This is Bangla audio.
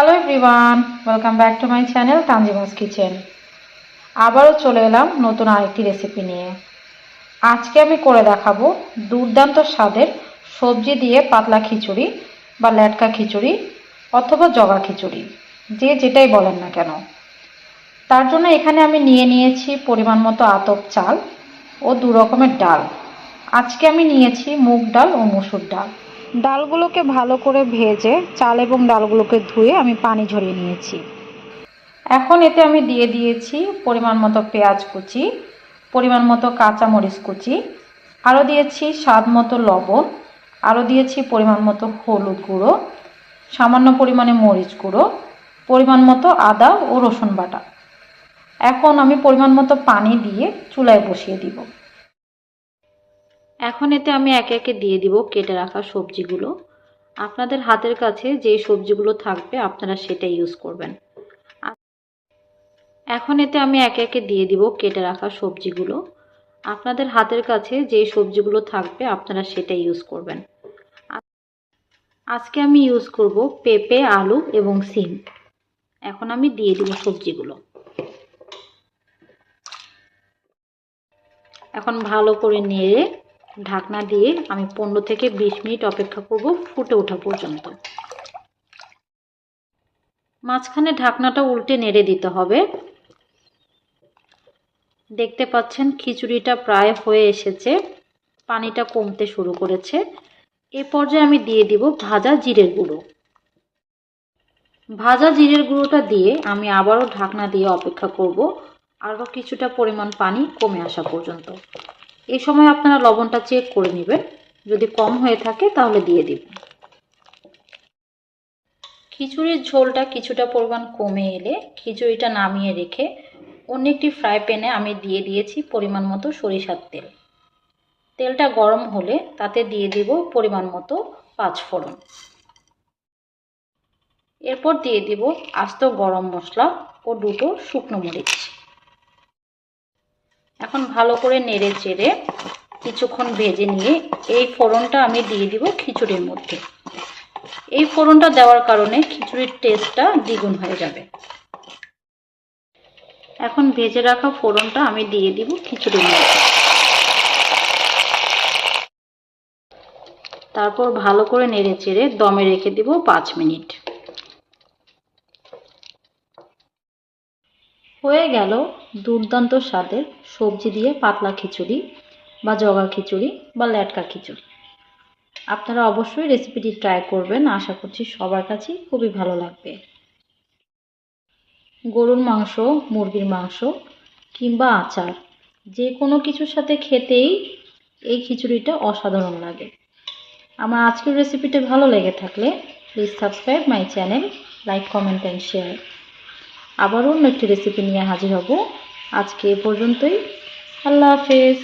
Hello everyone welcome back to my channel Tanzima's kitchen আবারও চলে এলাম নতুন আরেকটি রেসিপি নিয়ে। আজকে আমি করে দেখাবো দুর্দান্ত স্বাদের সবজি দিয়ে পাতলা খিচুড়ি বা ল্যাটকা খিচুড়ি অথবা জগা খিচুড়ি, যে যেটাই বলেন না কেন। তার জন্য এখানে আমি নিয়ে নিয়েছি পরিমাণ মতো আতপ চাল ও দু রকমের ডাল। আজকে আমি নিয়েছি মুগ ডাল ও মুসুর ডাল। ডালগুলোকে ভালো করে ভেজে চাল এবং ডালগুলোকে ধুয়ে আমি পানি ঝরিয়ে নিয়েছি। এখন এতে আমি দিয়ে দিয়েছি পরিমাণ মতো পেঁয়াজ কুচি, পরিমাণ মতো কাঁচা মরিচ কুচি, আরও দিয়েছি স্বাদ মতো লবণ, আরও দিয়েছি পরিমাণ মতো হলুদ গুঁড়ো, সামান্য পরিমাণে মরিচ গুঁড়ো, পরিমাণ মতো আদা ও রসুন বাটা। এখন আমি পরিমাণ মতো পানি দিয়ে চুলায় বসিয়ে দিব। এখন এতে আমি একে একে দিয়ে দিব কেটে রাখা সবজিগুলো। আপনাদের হাতের কাছে যে সবজিগুলো থাকবে, আপনারা সেটা ইউজ করবেন। এখন এতে আমি একে একে দিয়ে দিব কেটে রাখা সবজিগুলো। আপনাদের হাতের কাছে যে সবজিগুলো থাকবে, আপনারা সেটা ইউজ করবেন। আজকে আমি ইউজ করব পেঁপে, আলু এবং সিম। এখন আমি দিয়ে দিব সবজিগুলো। এখন ভালো করে নেড়ে ঢাকনা দিয়ে আমি পনেরো থেকে বিশ মিনিট অপেক্ষা করব ফুটে ওঠা পর্যন্ত। মাঝখানে ঢাকনাটা উল্টে নেড়ে দিতে হবে। দেখতে পাচ্ছেন খিচুড়িটা প্রায় হয়ে এসেছে, পানিটা কমতে শুরু করেছে। এ পর্যায়ে আমি দিয়ে দিব ভাজা জিরের গুঁড়ো। ভাজা জিরের গুঁড়োটা দিয়ে আমি আবারও ঢাকনা দিয়ে অপেক্ষা করব, আরও কিছুটা পরিমাণ পানি কমে আসা পর্যন্ত। এই সময় আপনারা লবণটা চেক করে নেবেন। যদি কম হয়ে থাকে, তাহলে দিয়ে দিবেন খিচুড়ির ঝোলটা কিছুটা পরিমাণ কমে এলে খিচুড়িটা নামিয়ে রেখে অন্য একটি ফ্রাই প্যানে আমি দিয়ে দিয়েছি পরিমাণ মতো সরিষার তেল। তেলটা গরম হলে তাতে দিয়ে দিব পরিমাণ মতো পাঁচফোড়ন। এরপর দিয়ে দিব আস্ত গরম মশলা ও দুটো শুকনো মরিচ। এখন ভালো করে নেড়ে চেড়ে কিছুক্ষণ ভেজে নিয়ে এই ফোড়নটা আমি দিয়ে দিব খিচুড়ির মধ্যে। এই ফোড়নটা দেওয়ার কারণে খিচুড়ির টেস্টটা দ্বিগুণ হয়ে যাবে। এখন ভেজে রাখা ফোড়নটা আমি দিয়ে দিব খিচুড়ির মধ্যে। তারপর ভালো করে নেড়ে চেড়ে দমে রেখে দিব পাঁচ মিনিট। হয়ে গেল দুর্দান্ত স্বাদের সবজি দিয়ে পাতলা খিচুড়ি বা জগা খিচুড়ি বা ল্যাটকা খিচুড়ি। আপনারা অবশ্যই রেসিপিটি ট্রাই করবেন, আশা করছি সবার কাছেই খুবই ভালো লাগবে। গরুর মাংস, মুরগির মাংস কিংবা আচার, যে কোনো কিছুর সাথে খেতেই এই খিচুড়িটা অসাধারণ লাগে। আমার আজকের রেসিপিটা ভালো লেগে থাকলে please subscribe my channel like comment and share আবার অন্য একটি রেসিপি নিয়ে হাজির হব। আজকে এ পর্যন্তই। আল্লাহ হাফেজ।